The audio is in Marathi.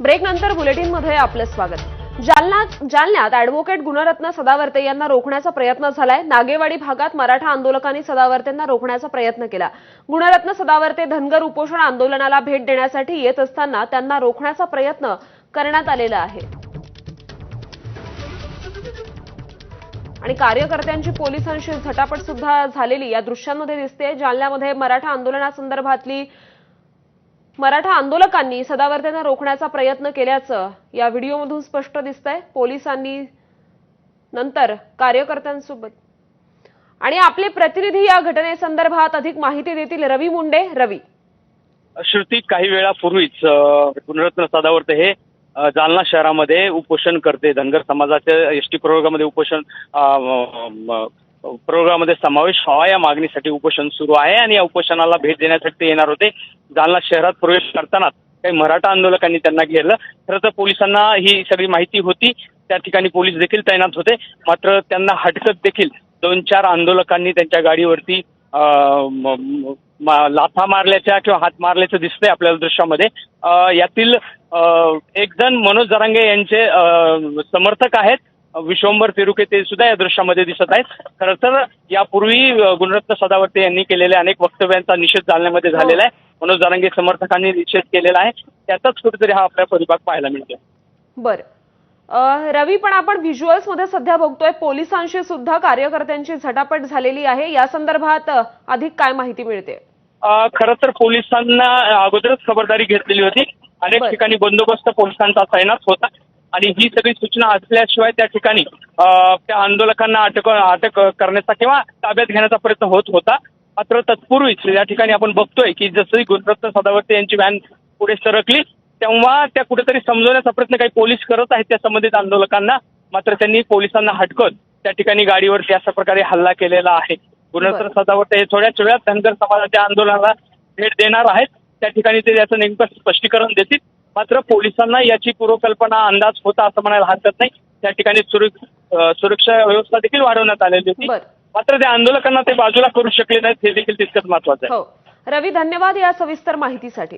ब्रेक नंतर बुलेटिनमध्ये आपलं स्वागत. जालनात जालन्यात अॅडव्होकेट गुणरत्न सदावर्ते यांना रोखण्याचा प्रयत्न झालाय. नागेवाडी भागात मराठा आंदोलकांनी सदावर्तेंना रोखण्याचा प्रयत्न केला. गुणरत्न सदावर्ते धनगर उपोषण आंदोलनाला भेट देण्यासाठी येत असताना त्यांना रोखण्याचा प्रयत्न करण्यात आलेला आहे. आणि कार्यकर्त्यांची पोलिसांशी झटापट सुद्धा झालेली या दृश्यांमध्ये दिसते जालन्यामध्ये मराठा आंदोलनासंदर्भातली मराठा आंदोलकांनी सदावर्त्यांना रोखण्याचा प्रयत्न केल्याचं या व्हिडिओमधून स्पष्ट दिसतंय. पोलिसांनी नंतर कार्यकर्त्यांसोबत. आणि आपले प्रतिनिधी या घटनेसंदर्भात अधिक माहिती देतील रवी मुंडे. रवी. श्रुती काही वेळापूर्वीच गुणरत्न सदावर्ते हे जालना शहरामध्ये उपोषण करते. धनगर समाजाच्या एस टी प्रवर्गामध्ये उपोषण प्रोग्राममध्ये समावेश व्हावा या मागणीसाठी उपोषण सुरू आहे आणि या उपोषणाला भेट देण्यासाठी ते येणार होते. जालना शहरात प्रवेश करताना काही मराठा आंदोलकांनी त्यांना घेरलं. खरं तर पोलिसांना ही सगळी माहिती होती. त्या ठिकाणी पोलीस देखील तैनात होते. मात्र त्यांना हटकत देखील दोन चार आंदोलकांनी त्यांच्या गाडीवरती मा- लाथा मारल्याच्या किंवा हात मारल्याचं दिसतंय आपल्याला दृश्यामध्ये. यातील एक जण मनोज जरांगे यांचे समर्थक आहेत. विश्वंभर तिरुके ते सुद्धा या दृश्यामध्ये दिसत आहेत. खरं तर यापूर्वी गुणरत्न सदावर्ते यांनी केलेल्या अनेक वक्तव्यांचा निषेध जालन्यामध्ये झालेला आहे. मनोज जरांगे समर्थकांनी निषेध केलेला आहे. त्याचाच कुठेतरी हा आपल्या परिभाग पाहायला मिळतो बरं. रवी पण आपण व्हिज्युअल्समध्ये सध्या बघतोय पोलिसांशी सुद्धा कार्यकर्त्यांची झटापट झालेली आहे. या संदर्भात अधिक काय माहिती मिळते? खरं तर पोलिसांना अगोदरच खबरदारी घेतलेली होती. अनेक. ठिकाणी बंदोबस्त पोलिसांचा तैनात होता. आणि ही सगळी सूचना असल्याशिवाय त्या ठिकाणी त्या आंदोलकांना अटक अटक करण्याचा किंवा ताब्यात घेण्याचा प्रयत्न होत होता. मात्र तत्पूर्वीच या ठिकाणी आपण बघतोय की जसं गुणरत्न सदावर्ते यांची व्हॅन पुढे सरकली तेव्हा त्या कुठेतरी समजवण्याचा प्रयत्न काही पोलीस करत आहेत त्या संबंधित आंदोलकांना. मात्र त्यांनी पोलिसांना हटकत त्या ठिकाणी गाडीवरती अशा प्रकारे हल्ला केलेला आहे. गुणरत्न. सदावर्ते हे थोड्याच वेळात धनगर समाजाच्या आंदोलनाला भेट देणार आहेत. त्या ठिकाणी ते याचं नेमकं स्पष्टीकरण देतील. मात्र पोलिसांना याची पूर्वकल्पना अंदाज होता असं म्हणायला हरकत नाही. त्या ठिकाणी सुरक्षा व्यवस्था देखील वाढवण्यात आलेली होती. मात्र त्या आंदोलकांना ते बाजूला करू शकले नाहीत हे देखील तितकंच महत्वाचं आहे. हो. रवी धन्यवाद या सविस्तर माहितीसाठी.